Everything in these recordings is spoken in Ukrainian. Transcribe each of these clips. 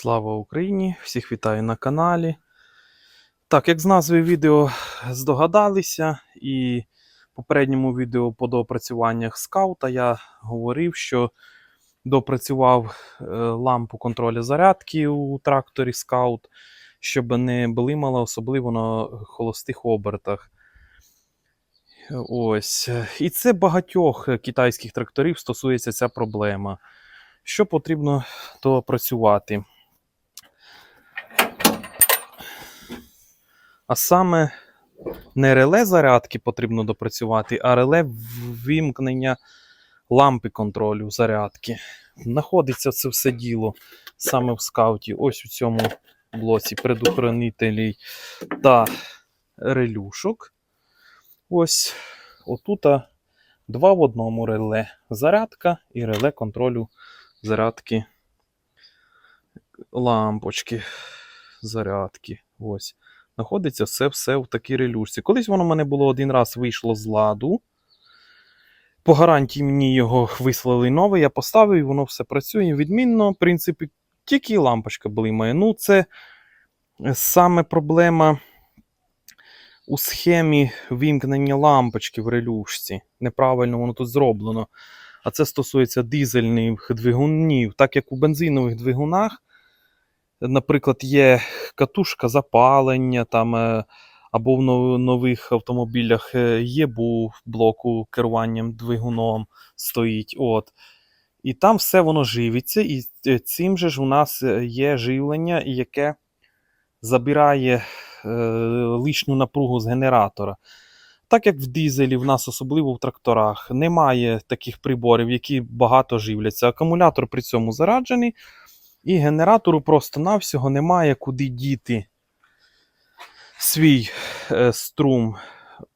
Слава Україні! Всіх вітаю на каналі. Так, як з назви відео здогадалися, і в попередньому відео по доопрацюваннях скаута я говорив, що допрацював е, лампу контролю зарядки у тракторі скаут, щоб не блимала, особливо на холостих обертах. Ось. І це багатьох китайських тракторів стосується ця проблема. Що потрібно допрацювати? А саме не реле зарядки потрібно допрацювати, а реле вимкнення лампи контролю зарядки. Знаходиться це все діло саме в скауті, ось у цьому блоці предохранителей та релюшок. Ось отут два в одному реле зарядка і реле контролю зарядки лампочки зарядки. Ось знаходиться все все в такій релюшці. Колись воно в мене було один раз вийшло з ладу. По гарантії мені його вислали нове, я поставив, і воно все працює відмінно. В принципі, тільки лампочка блимає. Ну, це саме проблема у схемі вимкнення лампочки в релюшці. Неправильно воно тут зроблено. А це стосується дизельних двигунів, так як у бензинових двигунах наприклад, є катушка запалення там, е, або в нових автомобілях е, є був блоку керуванням двигуном стоїть. От. І там все воно живиться, і е, цим же ж у нас є живлення, яке забирає е, лишню напругу з генератора. Так як в дизелі, в нас, особливо в тракторах, немає таких приборів, які багато живляться. Акумулятор при цьому зараджений. І генератору просто-навсього немає куди діти свій е, струм.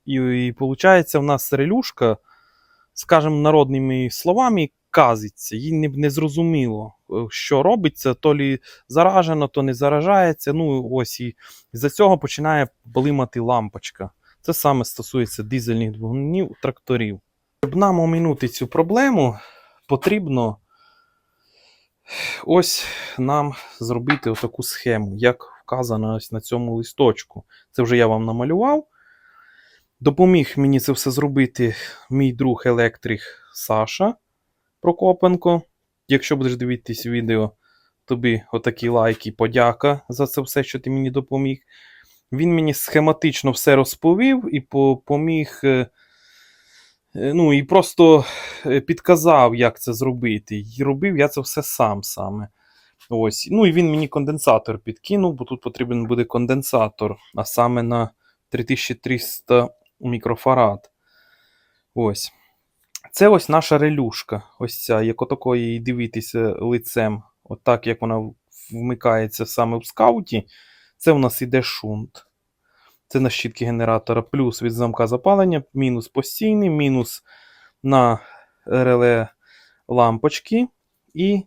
І, і виходить, в нас релюшка, скажімо, народними словами, казиться. Їй не, не зрозуміло, що робиться, то лі заражено, то не заражається. Ну, ось і з-за цього починає блимати лампочка. Це саме стосується дизельних двигунів тракторів. Щоб нам оминути цю проблему, потрібно ось нам зробити отаку схему, як вказано ось на цьому листочку. Це вже я вам намалював. Допоміг мені це все зробити мій друг електрик Саша Прокопенко. Якщо будеш дивитись відео, тобі отакі лайки, подяка за це все, що ти мені допоміг. Він мені схематично все розповів і поміг. Е, ну, і просто е, підказав, як це зробити. І робив я це все сам саме. Ось. Ну і він мені конденсатор підкинув, бо тут потрібен буде конденсатор, а саме на 3300 мікрофарад. Ось. Це ось наша релюшка. Ось ця, як отакої дивитися лицем, отак, як вона вмикається саме в скауті, це у нас іде шунт. Це на щітки генератора, плюс від замка запалення, мінус постійний, мінус на реле лампочки. І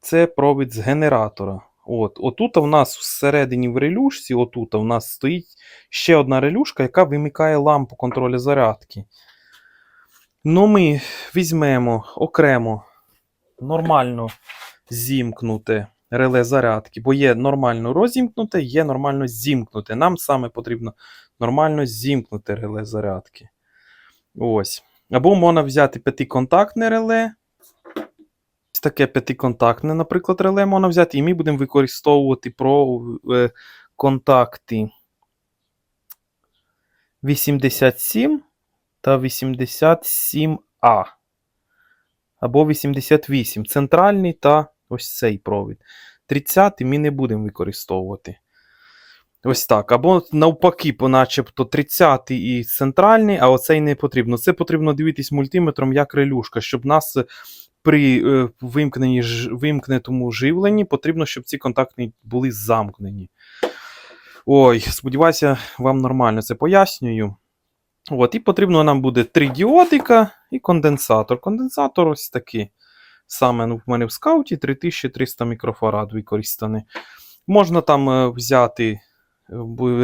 це провід з генератора. От. Отут у нас всередині в релюшці, отут у нас стоїть ще одна релюшка, яка вимикає лампу контролю зарядки. Ну, ми візьмемо окремо нормально зімкнуте реле зарядки, бо є нормально розімкнуте, є нормально зімкнуте. Нам саме потрібно нормально зімкнути реле зарядки. Ось. Або можна взяти п'ятиконтактне реле. Ось таке п'ятиконтактне, наприклад, реле можна взяти, і ми будемо використовувати про е, контакти 87 та 87А. Або 88. Центральний та ось цей провід. 30-й ми не будемо використовувати. Ось так. Або навпаки, начебто 30 і центральний, а оцей не потрібно. Це потрібно дивитись мультиметром як релюшка, щоб нас при е, вимкненні, вимкненому живленні потрібно, щоб ці контакти були замкнені. Ой, сподіваюся, вам нормально це пояснюю. От, І потрібно нам буде 3 діодика і конденсатор. Конденсатор ось такий. Саме ну, в мене в скауті 3300 мікрофарад використаний. Можна там е, взяти е,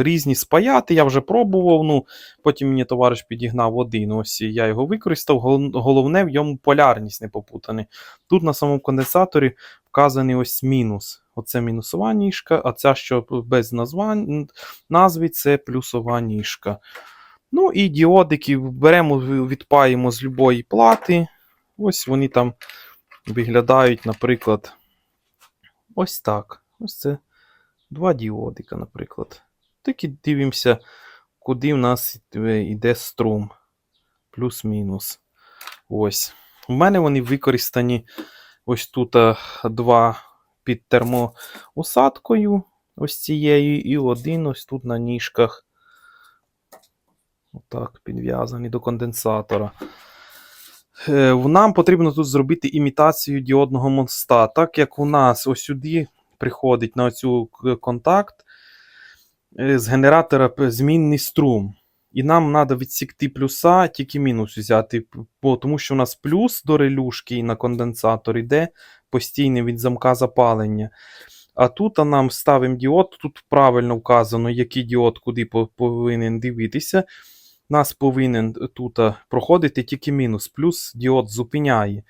різні спаяти, я вже пробував. ну, Потім мені товариш підігнав один. Ось я його використав. Головне в йому полярність не попутаний. Тут на самому конденсаторі вказаний ось мінус. Оце мінусова ніжка, а ця, що без названь, назви, це плюсова ніжка. Ну і діодики беремо, відпаємо з любої плати. Ось вони там виглядають, наприклад, ось так. Ось це два діодика, наприклад. Так і дивимося, куди в нас йде струм. Плюс-мінус. Ось. У мене вони використані ось тут а, два під термоусадкою, ось цією, і один ось тут на ніжках. Отак, підв'язаний до конденсатора. Е, Нам потрібно тут зробити імітацію діодного моста. Так як у нас ось сюди приходить на цю контакт е, з генератора змінний струм. І нам треба відсікти плюса, тільки мінус взяти, бо, тому що у нас плюс до релюшки і на конденсатор йде постійне від замка запалення. А тут а нам ставимо діод, тут правильно вказано, який діод куди повинен дивитися. Нас повинен тут проходити тільки мінус, плюс діод зупиняє.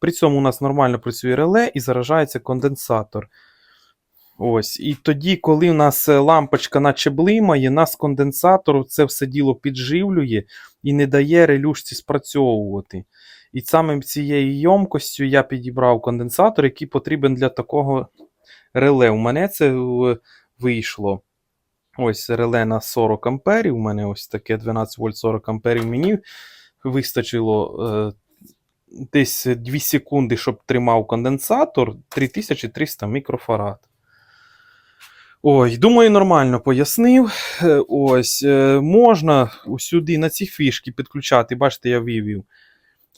При цьому у нас нормально працює реле і заражається конденсатор. Ось. І тоді, коли у нас е, лампочка наче блимає, нас конденсатор це все діло підживлює і не дає релюшці спрацьовувати. І саме цією йомкостю я підібрав конденсатор, який потрібен для такого реле. У мене це е, вийшло. Ось реле на 40 амперів. У мене ось таке 12 вольт 40 амперів. Мені вистачило е, десь 2 секунди, щоб тримав конденсатор 3300 мікрофарад. Ой, думаю, нормально пояснив. Е, Ось, е, можна сюди на ці фішки підключати, бачите, я вивів.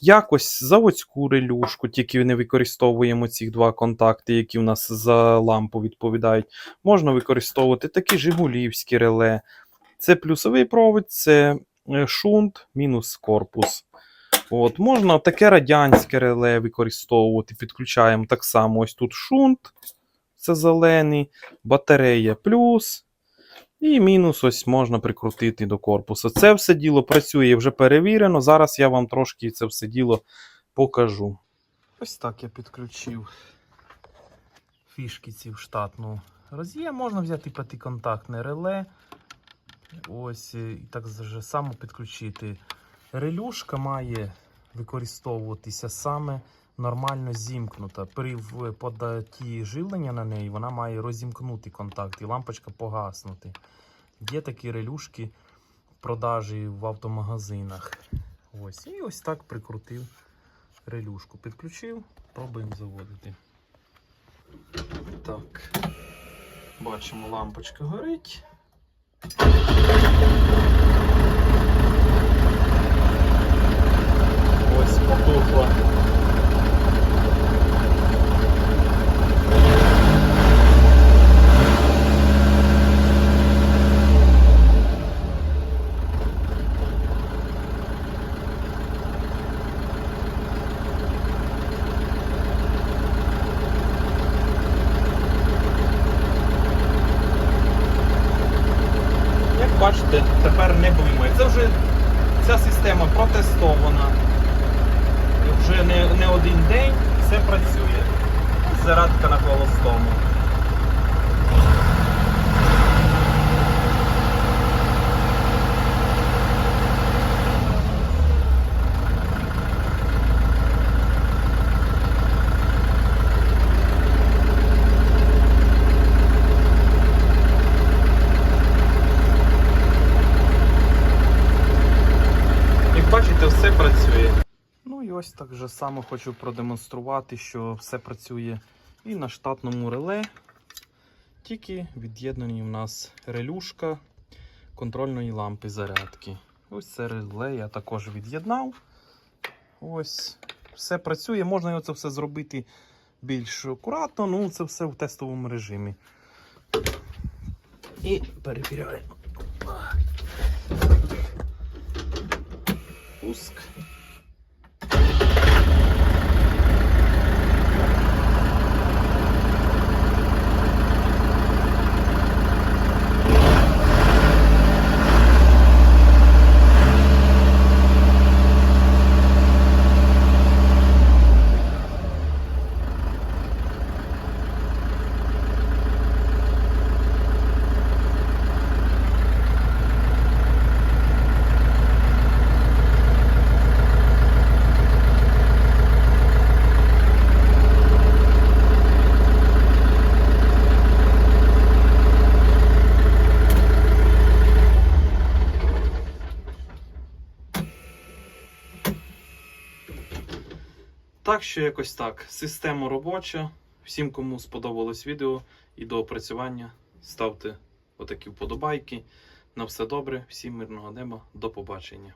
Якось заводську релюшку, тільки не використовуємо ці два контакти, які в нас за лампу відповідають. Можна використовувати такі жигулівські реле. Це плюсовий провід, це е, шунт, мінус корпус. От, Можна таке радянське реле використовувати. Підключаємо так само. Ось тут шунт, це зелений, батарея плюс. І мінус ось можна прикрутити до корпусу. Це все діло працює вже перевірено. Зараз я вам трошки це все діло покажу. Ось так я підключив фішки ці в штатну роз'єм. Можна взяти п'ятиконтактне реле. Ось е, і так же само підключити. Релюшка має використовуватися саме нормально зімкнута. При податті живлення на неї вона має розімкнути контакт і лампочка погаснути. Є такі релюшки в продажі в автомагазинах. Ось. І ось так прикрутив релюшку. Підключив, пробуємо заводити. Так. Бачимо, лампочка горить. Ось потухла. Як бачите, тепер. Це вже ця система протестована. Вже не, не один день все працює. Зарадка на холостому. Як бачите, все працює. Ну і ось так же само хочу продемонструвати, що все працює і на штатному реле. Тільки від'єднані в нас релюшка контрольної лампи зарядки. Ось це реле я також від'єднав. Ось, все працює. Можна це все зробити більш акуратно, ну це все в тестовому режимі. І перевіряємо. Пуск. Так що якось так. Система робоча. Всім, кому сподобалось відео і до опрацювання, ставте отакі вподобайки. На все добре, всім мирного неба, до побачення.